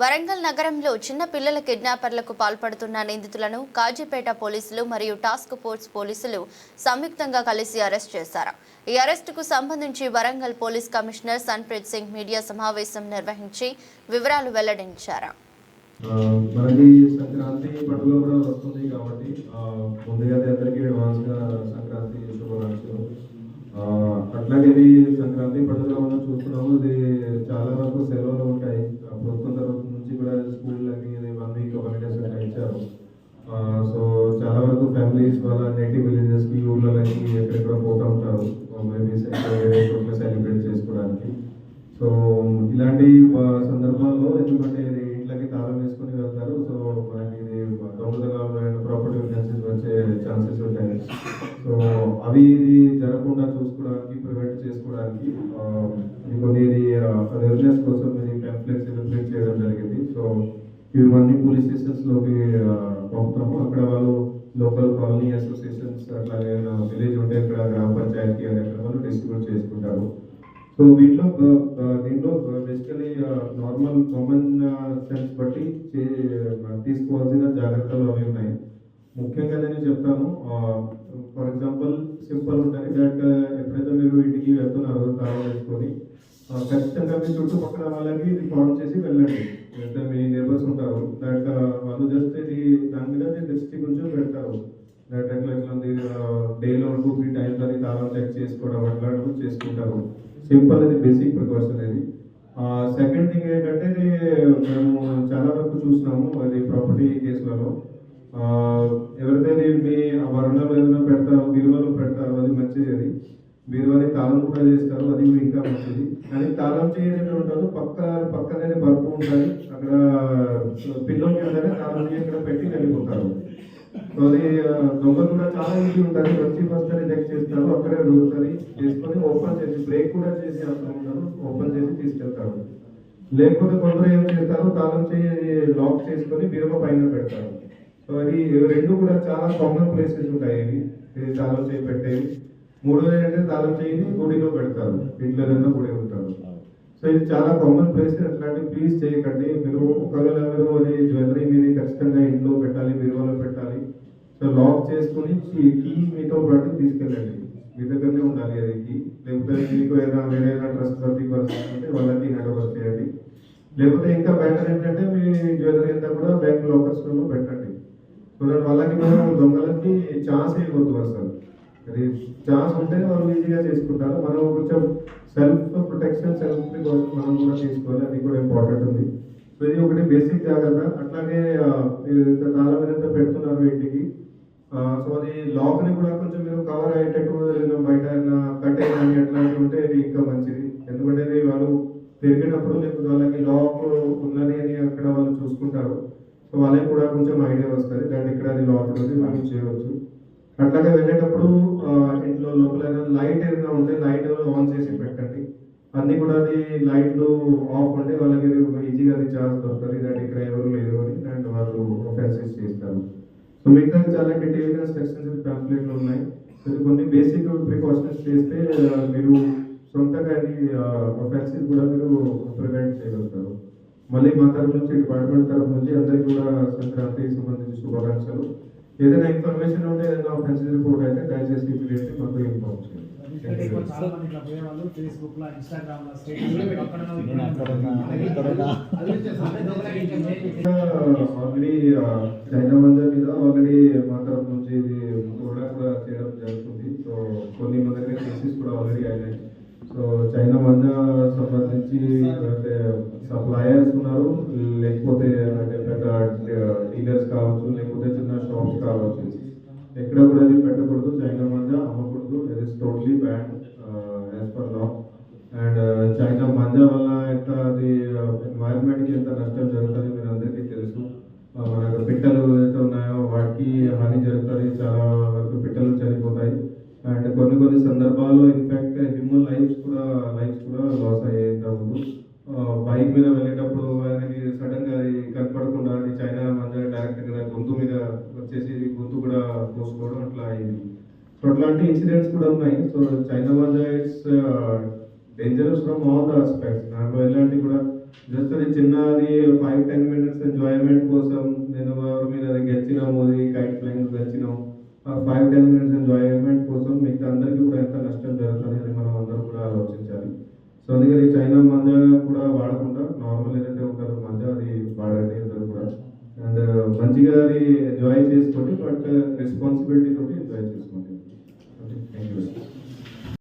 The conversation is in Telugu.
వరంగల్ నగరంలో చిన్న పిల్లల కిడ్నాపర్లకు పాల్పడుతున్న నిందితులను కాజీపేట పోలీసులు మరియు టాస్క్ ఫోర్స్ పోలీసులు సంయుక్తంగా కలిసి అరెస్ట్ చేశారు. ఈ అరెస్టుకు సంబంధించి Warangal police commissioner Sunpreet Singh media సమావేశం నిర్వహించి వివరాలు వెల్లడించారు. మనకి సంక్రాంతి పండుగ కూడా వస్తుంది కాబట్టి ముందుగానే అందరికీ అడ్వాన్స్ సంక్రాంతి శుభాకాంక్షలు. అట్లాగే ఇది సంక్రాంతి పండుగ మనం చూస్తున్నాము ఇది చాలా వరకు సెలవులు ఊర్లలోకి ఎక్కడెక్కడ పోతూ ఉంటారు. మేబీ వేరే చోట్ల సెలబ్రేట్ చేసుకోవడానికి. సో ఇలాంటి సందర్భాల్లో ఎందుకంటే ఇది ఇంట్లోకి తాళం వేసుకొని వెళ్తారు. సో మనకి ఇది దొంగతనాలు ప్రాపర్టీ ఛాన్సెస్ వచ్చే ఛాన్సెస్ ఉంటాయి. సో అవి ఇది జరగకుండా చూసుకోవడానికి ప్రివెంట్ చేసుకోవడానికి ఇది కొన్ని ఇది అవేర్నెస్ కోసం ఇది కంప్లైంట్స్ సెలబ్రేట్ చేయడం జరిగింది. సో ఇవి మళ్ళీ పోలీస్ స్టేషన్స్లోకి పంపుతాము. అక్కడ వాళ్ళు లోకల్ కాలనీ అసోసియేషన్స్ అట్లాగే విలేజ్ ఉంటే ఇక్కడ గ్రామ పంచాయతీ అనే వాళ్ళు డిస్ట్రిబ్యూట్ చేసుకుంటారు. సో వీటిలో దీంట్లో బేసికలీ నార్మల్ కామన్ సెన్స్ బట్టి తీసుకోవాల్సిన జాగ్రత్తలు అవి ఉన్నాయి. ముఖ్యంగా నేను చెప్తాను ఫర్ ఎగ్జాంపుల్ సింపుల్ ఉంటుంది దట్ ఎప్పుడైతే మీరు ఇంటికి వెళ్తున్నారో తాళం వేసుకొని ఖచ్చితంగా మీ చుట్టుపక్కల వాళ్ళకి ఇది కాల్ చేసి వెళ్ళండి. అయితే మీ నేబర్స్ ఉంటారు. దట్ uh, వాళ్ళు జస్ట్ ఇది దాని మీద దృష్టి కొంచెం పెడతారు. దట్ ఎట్లా ఎట్లా ఉంది డేలో టూ త్రీ టైమ్స్ అది తాళం చెక్ చేసుకోవడం అట్లాంటివి చేసుకుంటారు. సింపుల్ అది బేసిక్ ప్రికాషన్ అది సెకండ్ థింగ్ ఏంటంటే ఇది మేము చాలా వరకు చూసినాము అది ప్రాపర్టీ కేసులలో ఆ, ఎవరైతే మీ వరణలో ఏదైనా పెడతారో విలువలో పెడతారో అది మంచిది అది. బీరువాని తాళం కూడా చేస్తారు అది ఇంకా మంచిది. కానీ తాళం చేయని ఉంటారు పక్క పక్కనే బరుపు ఉంటుంది. అక్కడ పిల్లో కిందనే తాళం చేసి ఇక్కడ పెట్టి వెళ్ళిపోతారు సో అది దొంగలు కూడా చాలా ఈజీ ఉంటుంది వచ్చి ఫస్ట్ రిజెక్ట్ చేస్తారు. అక్కడే దొరుకుతుంది. చేసుకొని ఓపెన్ చేసి బ్రేక్ కూడా చేసి అక్కడ ఉంటారు ఓపెన్ చేసి తీసుకెళ్తారు. లేకపోతే కొందరు ఏం చేస్తారు? తాళం చేయి లాక్ చేసుకొని బీరువా పైన పెడతారు. సో అది రెండు కూడా చాలా కామన్ ప్లేసెస్ ఉంటాయి ఇవి. తాళం చేయి పెట్టేవి. మూడోది అంటే తాళం చేయండి గుడిలో పెడతారు. ఇంట్లో ఏదైనా గుడి ఉంటారు. సో ఇది చాలా కామన్ ప్లేస్ అట్లాంటి ప్లీజ్ చేయకండి. మీరు ఒకవేళ మీరు అది జ్యువెలరీ మీది ఖచ్చితంగా ఇంట్లో పెట్టాలి బీరువాలో పెట్టాలి. సో లాక్ చేసుకుని కీ మీతో పాటు తీసుకెళ్ళండి. మీ దగ్గరనే ఉండాలి అది కీ లేకపోతే మీకు ఏదైనా వేరే ఏదైనా ట్రస్ట్ వర్తి పర్సన్ వాళ్ళకి హ్యాండ్ ఓవర్ చేయండి. లేకపోతే ఇంకా బెటర్ ఏంటంటే మీ జ్యువెలరీ అంతా కూడా బ్యాంక్ లాకర్స్లో పెట్టండి. సో వాళ్ళకి మనం దొంగలకి ఛాన్స్ ఇవ్వద్దు అసలు. అది ఛాన్స్ ఉంటే వాళ్ళు ఈజీగా చేసుకుంటారు. మనం కొంచెం సెల్ఫ్ ప్రొటెక్షన్ సెల్ఫ్ మనం కూడా తీసుకోవాలి. అది కూడా ఇంపార్టెంట్ ఉంది. సో ఇది ఒకటి బేసిక్ జాగ్రత్త. అట్లాగే ఇంత తాళం మీద ఎంత పెడుతున్నారు ఇంటికి. సో అది లాక్ని కూడా కొంచెం మీరు కవర్ అయ్యేటట్టు బయట కట్ అయినా అట్లాంటివి ఉంటే ఇది ఇంకా మంచిది. ఎందుకంటే వాళ్ళు పెరిగినప్పుడు లేకపోతే వాళ్ళకి లాక్ ఉన్నది అని అక్కడ వాళ్ళు చూసుకుంటారు. సో వాళ్ళకి కూడా కొంచెం ఐడియా వస్తుంది. దాని ఇక్కడ అది లాక్ ఉంది. మనం చేయవచ్చు. అట్లాగే వెళ్ళేటప్పుడు ఇంట్లో లోపల లైట్ ఏదైనా ఉంటే లైట్ ఆన్ చేసి పెట్టండి. అన్ని కూడా అది లైట్లు ఆఫ్ ఉంటే వాళ్ళకి ఈజీగా అది ఛాన్స్ దొరుకుతుంది. దాని ఇక్కడ ఎవరు లేరు అని అండ్ వాళ్ళు ఆఫెన్సెస్ చేస్తారు. సో మిగతా చాలా డీటెయిల్గా సెక్షన్స్ ప్యాంప్లెట్లు ఉన్నాయి. సో కొన్ని బేసిక్ ప్రికాషన్స్ చేస్తే మీరు సొంతగా అది ఆఫెన్సెస్ కూడా మీరు ప్రివెంట్ చేయగలుగుతారు. మళ్ళీ మా తరఫు నుంచి డిపార్ట్మెంట్ తరఫు నుంచి అందరికీ కూడా సంక్రాంతికి సంబంధించి శుభాకాంక్షలు. ఏదైనా ఇన్ఫర్మేషన్ ఉంటే ఏదైనా ఆఫెన్సెస్ రిపోర్ట్ అయితే దయచేసి ఇమీడియట్లీ మాకు ఇన్ఫార్మ్. ఆల్రెడీ చైనా మంది మీద ఆల్రెడీ మా తరఫు నుంచి ఇది కూడా కూడా చేయడం జరుగుతుంది. సో కొన్ని మన దగ్గర కేసెస్ కూడా ఆల్రెడీ అయినాయి. సో చైనా మంద సంబంధించి చిన్న ఎక్కడ కూడా అది పెట్టకూడదు. చైనా మంద అమ్మకూడదు. It is totally ban as per law and China manja వల్ల ఎంత అది uh, ఎన్వైరన్మెంట్కి ఎంత నష్టం జరుగుతుంది మీరు అందరికీ తెలుసు. Uh, మన పిట్టలు ఏదైతే ఉన్నాయో వాటికి హాని జరుగుతుంది. చాలా వరకు పిట్టలు చనిపోతాయి. అండ్ కొన్ని కొన్ని సందర్భాల్లో ఇన్ఫ్యాక్ట్ హ్యూమన్ లైఫ్స్ కూడా లైఫ్స్ కూడా లాస్ అయ్యాయి ఇంతకుముందు బైక్ uh, మీద వెళ్ళేటప్పుడు ఆయనకి సడన్గా అది కనపడకుండా అది చైనా మంజా డైరెక్ట్గా గొంతు మీద వచ్చేసి గొంతు కూడా కోసుకోవడం అట్లా అయింది. సో అట్లాంటి ఇన్సిడెంట్స్ కూడా ఉన్నాయి. సో చైనా వల్ల it's dangerous from all the aspects దాంట్లో ఎలాంటి కూడా జస్ట్ అది చిన్నది ఫైవ్ టెన్ మినిట్స్ ఎంజాయ్మెంట్ కోసం నేను మీద గెలిచినాము అది కైట్ ఫ్లైంగ్ గెలిచినాం ఫైవ్ టెన్ మినిట్స్ ఎంజాయ్మెంట్ కోసం మీకు అందరికీ కూడా ఎంత నష్టం జరుగుతుంది అని మనం అందరం కూడా ఆలోచించాలి. సో అందుకని చైనా మంజా కూడా వాడకుండా నార్మల్ ఏదైతే ఉంటుందో మంజా అది వాడండి అందరూ కూడా. అండ్ మంచిగా అది ఎంజాయ్ చేసుకోండి బట్ రెస్పాన్సిబిలిటీ తోటి ఎంజాయ్ చేసుకోండి ఓకే థ్యాంక్ యూ